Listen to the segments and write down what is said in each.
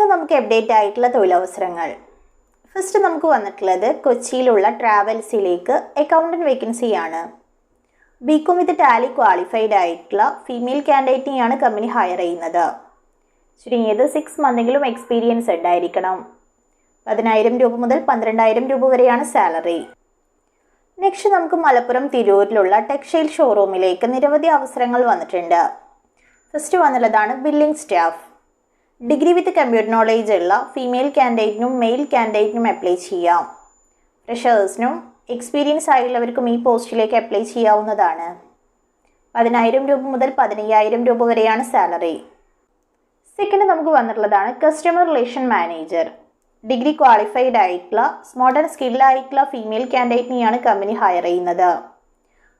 ഇന്ന് നമുക്ക് അപ്ഡേറ്റ് ആയിട്ടുള്ള തൊഴിലവസരങ്ങൾ. ഫസ്റ്റ് നമുക്ക് വന്നിട്ടുള്ളത് കൊച്ചിയിലുള്ള ട്രാവൽസിലേക്ക് അക്കൗണ്ടന്റ് വേക്കൻസിയാണ് B Com with Tally qualified ആയിട്ടുള്ള ഫീമെയിൽ കാൻഡിഡേറ്റിനെയാണ് കമ്പനി ഹയർ ചെയ്യുന്നത്. ചുരുങ്ങിയത് സിക്സ് മന്തെങ്കിലും എക്സ്പീരിയൻസ് ഉണ്ടായിരിക്കണം. പതിനായിരം രൂപ മുതൽ പന്ത്രണ്ടായിരം രൂപ വരെയാണ് സാലറി നെക്സ്റ്റ് നമുക്ക് മലപ്പുറം തിരൂരിലുള്ള ടെക്സ്റ്റൈൽ ഷോറൂമിലേക്ക് നിരവധി അവസരങ്ങൾ വന്നിട്ടുണ്ട്. First വന്നുള്ളതാണ് billing staff degree with computer knowledge ഉള്ള ഫീമെയിൽ കാൻഡിഡേറ്റിനും മെയിൽ കാൻഡിഡേറ്റിനും അപ്ലൈ ചെയ്യാം. ഫ്രഷേഴ്സിനും എക്സ്പീരിയൻസ് ആയുള്ളവർക്കും ഈ പോസ്റ്റിലേക്ക് അപ്ലൈ ചെയ്യാവുന്നതാണ്. പതിനായിരം രൂപ മുതൽ പതിനയ്യായിരം രൂപ വരെയാണ് സാലറി സെക്കൻഡ് നമുക്ക് വന്നിട്ടുള്ളതാണ് customer relation manager degree qualified ആയിട്ടുള്ള മോഡേൺ സ്കില്ലായിട്ടുള്ള ഫീമെയിൽ കാൻഡിഡേറ്റിനെയാണ് കമ്പനി ഹയർ ചെയ്യുന്നത്.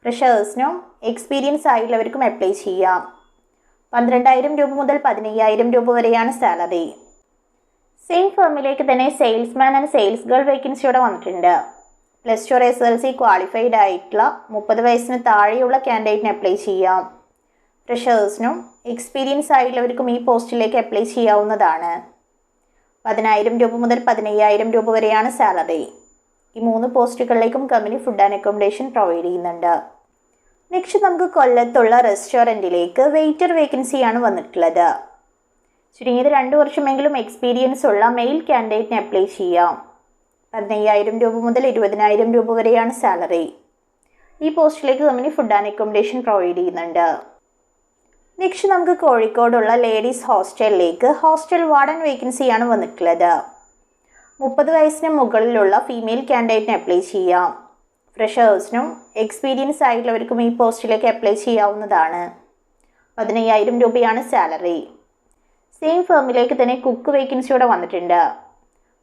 ഫ്രഷേഴ്സിനും എക്സ്പീരിയൻസ് ആയുള്ളവർക്കും അപ്ലൈ ചെയ്യാം. പന്ത്രണ്ടായിരം രൂപ മുതൽ പതിനയ്യായിരം രൂപ വരെയാണ് സാലറി. സെയിം ഫേമിലേക്ക് തന്നെ സെയിൽസ്മാൻ ആൻഡ് സെയിൽസ് ഗേൾ വേക്കൻസിയോടെ വന്നിട്ടുണ്ട്. Plus two S L C qualified ആയിട്ടുള്ള മുപ്പത് വയസ്സിന് താഴെയുള്ള കാൻഡിഡേറ്റിന് അപ്ലൈ ചെയ്യാം. ഫ്രഷേഴ്സിനും എക്സ്പീരിയൻസ് ആയിട്ടുള്ളവർക്കും ഈ പോസ്റ്റിലേക്ക് അപ്ലൈ ചെയ്യാവുന്നതാണ്. പതിനായിരം രൂപ മുതൽ പതിനയ്യായിരം രൂപ വരെയാണ് സാലറി. ഈ മൂന്ന് പോസ്റ്റുകളിലേക്കും company food and accommodation provide ചെയ്യുന്നുണ്ട്. നെക്സ്റ്റ് നമുക്ക് കൊല്ലത്തുള്ള റെസ്റ്റോറന്റിലേക്ക് വെയിറ്റർ വേക്കൻസിയാണ് വന്നിട്ടുള്ളത്. ചുരുങ്ങിയത് രണ്ട് വർഷമെങ്കിലും എക്സ്പീരിയൻസ് ഉള്ള മെയിൽ കാൻഡിഡേറ്റിന് അപ്ലൈ ചെയ്യാം. പതിനയ്യായിരം രൂപ മുതൽ ഇരുപതിനായിരം രൂപ വരെയാണ് സാലറി ഈ പോസ്റ്റിലേക്ക് company food and accommodation provide ചെയ്യുന്നുണ്ട്. നെക്സ്റ്റ് നമുക്ക് കോഴിക്കോടുള്ള ലേഡീസ് ഹോസ്റ്റലിലേക്ക് ഹോസ്റ്റൽ വാർഡൻ വേക്കൻസിയാണ് വന്നിട്ടുള്ളത്. മുപ്പത് വയസ്സിന് മുകളിലുള്ള ഫീമെയിൽ കാൻഡിഡേറ്റിന് അപ്ലൈ ചെയ്യാം. ഫ്രഷേഴ്സിനും എക്സ്പീരിയൻസ് ആയിട്ടുള്ളവർക്കും ഈ പോസ്റ്റിലേക്ക് അപ്ലൈ ചെയ്യാവുന്നതാണ്. പതിനയ്യായിരം രൂപയാണ് സാലറി സെയിം ഫേമിലേക്ക് തന്നെ കുക്ക് വേക്കൻസിയോടെ വന്നിട്ടുണ്ട്.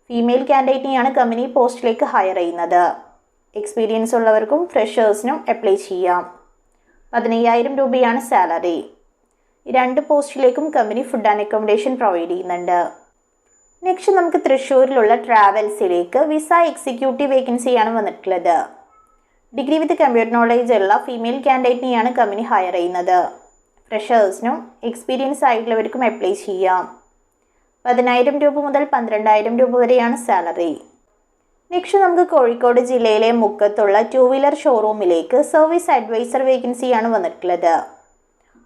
ഫീമെയിൽ കാൻഡിഡേറ്റിനെയാണ് കമ്പനി പോസ്റ്റിലേക്ക് ഹയർ ചെയ്യുന്നത്. എക്സ്പീരിയൻസ് ഉള്ളവർക്കും ഫ്രഷേഴ്സിനും അപ്ലൈ ചെയ്യാം. പതിനയ്യായിരം രൂപയാണ് സാലറി രണ്ട് പോസ്റ്റിലേക്കും company food and accommodation provide ചെയ്യുന്നുണ്ട്. നെക്സ്റ്റ് നമുക്ക് തൃശ്ശൂരിലുള്ള ട്രാവൽസിലേക്ക് വിസ എക്സിക്യൂട്ടീവ് വേക്കൻസിയാണ് വന്നിട്ടുള്ളത്. ഡിഗ്രി വിത്ത് കമ്പ്യൂട്ടർ നോളേജ് ഉള്ള ഫീമെയിൽ കാൻഡിഡേറ്റിനെയാണ് കമ്പനി ഹയർ ചെയ്യുന്നത്. ഫ്രഷേഴ്സിനും എക്സ്പീരിയൻസ് ആയിട്ടുള്ളവർക്കും അപ്ലൈ ചെയ്യാം. പതിനായിരം രൂപ മുതൽ പന്ത്രണ്ടായിരം രൂപ വരെയാണ് സാലറി നെക്സ്റ്റ് നമുക്ക് കോഴിക്കോട് ജില്ലയിലെ മുക്കത്തുള്ള ടു വീലർ ഷോറൂമിലേക്ക് സർവീസ് അഡ്വൈസർ വേക്കൻസിയാണ് വന്നിട്ടുള്ളത്.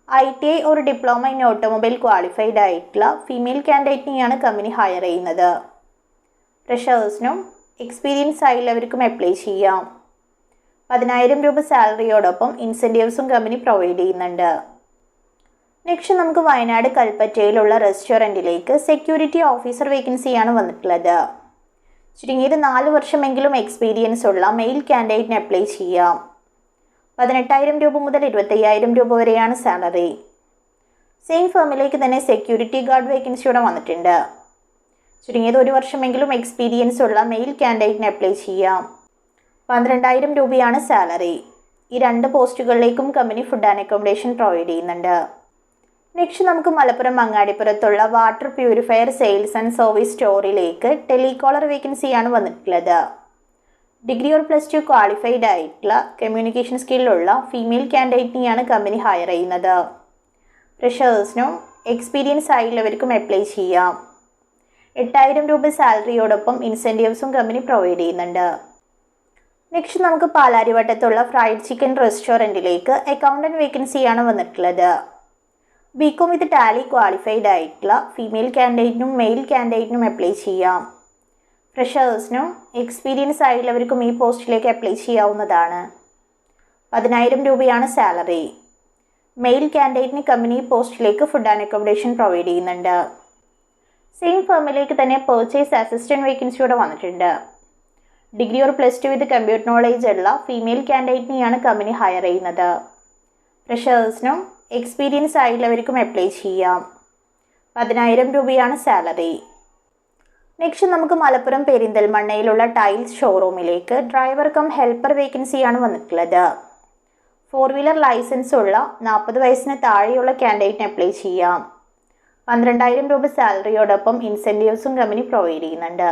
ഐ ടി ഐ ഒരു ഡിപ്ലോമ ഇൻ ഓട്ടോമൊബൈൽ ക്വാളിഫൈഡ് ആയിട്ടുള്ള ഫീമെയിൽ കാൻഡിഡേറ്റിനെയാണ് കമ്പനി ഹയർ ചെയ്യുന്നത്. ഫ്രഷേഴ്സിനും എക്സ്പീരിയൻസ് ആയുള്ളവർക്കും അപ്ലൈ ചെയ്യാം. പതിനായിരം രൂപ സാലറിയോടൊപ്പം ഇൻസെന്റീവ്സും കമ്പനി പ്രൊവൈഡ് ചെയ്യുന്നുണ്ട്. നെക്സ്റ്റ് നമുക്ക് വയനാട് കൽപ്പറ്റയിലുള്ള റെസ്റ്റോറന്റിലേക്ക് സെക്യൂരിറ്റി ഓഫീസർ വേക്കൻസിയാണ് വന്നിട്ടുള്ളത്. ചുരുങ്ങിയത് നാല് വർഷമെങ്കിലും എക്സ്പീരിയൻസ് ഉള്ള മെയിൽ കാൻഡിഡേറ്റിന് അപ്ലൈ ചെയ്യാം. പതിനെട്ടായിരം രൂപ മുതൽ ഇരുപത്തയ്യായിരം രൂപ വരെയാണ് സാലറി. സെയിം ഫേമിലേക്ക് തന്നെ സെക്യൂരിറ്റി ഗാർഡ് വേക്കൻസിയോടെ വന്നിട്ടുണ്ട്. ചുരുങ്ങിയത് ഒരു വർഷമെങ്കിലും എക്സ്പീരിയൻസ് ഉള്ള മെയിൽ കാൻഡിഡേറ്റിന് അപ്ലൈ ചെയ്യാം. പന്ത്രണ്ടായിരം രൂപയാണ് സാലറി. ഈ രണ്ട് പോസ്റ്റുകളിലേക്കും company food and accommodation provide ചെയ്യുന്നുണ്ട്. നെക്സ്റ്റ് നമുക്ക് Malappuram മങ്ങാടിപ്പുറത്തുള്ള water purifier sales and service സ്റ്റോറിലേക്ക് telecaller വേക്കൻസിയാണ് വന്നിട്ടുള്ളത്. Degree or plus two qualified ആയിട്ടുള്ള കമ്മ്യൂണിക്കേഷൻ സ്കില്ലുള്ള ഫീമെയിൽ കാൻഡിഡേറ്റിനെയാണ് കമ്പനി ഹയർ ചെയ്യുന്നത്. ഫ്രഷേഴ്സിനും എക്സ്പീരിയൻസ് ആയിട്ടുള്ളവർക്കും അപ്ലൈ ചെയ്യാം. എട്ടായിരം രൂപ സാലറിയോടൊപ്പം ഇൻസെന്റീവ്സും കമ്പനി പ്രൊവൈഡ് ചെയ്യുന്നുണ്ട്. നെക്സ്റ്റ് നമുക്ക് പാലാരിവട്ടത്തുള്ള ഫ്രൈഡ് ചിക്കൻ റെസ്റ്റോറന്റിലേക്ക് അക്കൗണ്ടന്റ് വേക്കൻസിയാണ് വന്നിട്ടുള്ളത്. B Com with Tally qualified ആയിട്ടുള്ള ഫീമെയിൽ കാൻഡിഡേറ്റിനും മെയിൽ കാൻഡിഡേറ്റിനും അപ്ലൈ ചെയ്യാം. ഫ്രഷേഴ്സിനും എക്സ്പീരിയൻസ് ആയിട്ടുള്ളവർക്കും ഈ പോസ്റ്റിലേക്ക് അപ്ലൈ ചെയ്യാവുന്നതാണ്. പതിനായിരം രൂപയാണ് സാലറി മെയിൽ കാൻഡിഡേറ്റിന് കമ്പനി പോസ്റ്റിലേക്ക് ഫുഡ് ആൻഡ് അക്കോമഡേഷൻ പ്രൊവൈഡ് ചെയ്യുന്നുണ്ട്. സെയിം ഫേമിലേക്ക് തന്നെ പർച്ചേസ് അസിസ്റ്റന്റ് വേക്കൻസിയോടെ വന്നിട്ടുണ്ട്. Degree or plus two with computer knowledge ഉള്ള ഫീമെയിൽ കാൻഡിഡേറ്റിനെയാണ് കമ്പനി ഹയർ ചെയ്യുന്നത്. ഫ്രഷേഴ്സിനും എക്സ്പീരിയൻസ് ആയിട്ടുള്ളവർക്കും അപ്ലൈ ചെയ്യാം. പതിനായിരം രൂപയാണ് സാലറി നെക്സ്റ്റ് നമുക്ക് മലപ്പുറം പെരിന്തൽമണ്ണയിലുള്ള ടൈൽസ് ഷോറൂമിലേക്ക് ഡ്രൈവർ കം ഹെൽപ്പർ വേക്കൻസിയാണ് വന്നിട്ടുള്ളത്. ഫോർ വീലർ ലൈസൻസ് ഉള്ള നാൽപ്പത് വയസ്സിന് താഴെയുള്ള കാൻഡിഡേറ്റിന് അപ്ലൈ ചെയ്യാം. പന്ത്രണ്ടായിരം രൂപ സാലറിയോടൊപ്പം ഇൻസെന്റീവ്സും കമ്പനി പ്രൊവൈഡ് ചെയ്യുന്നുണ്ട്.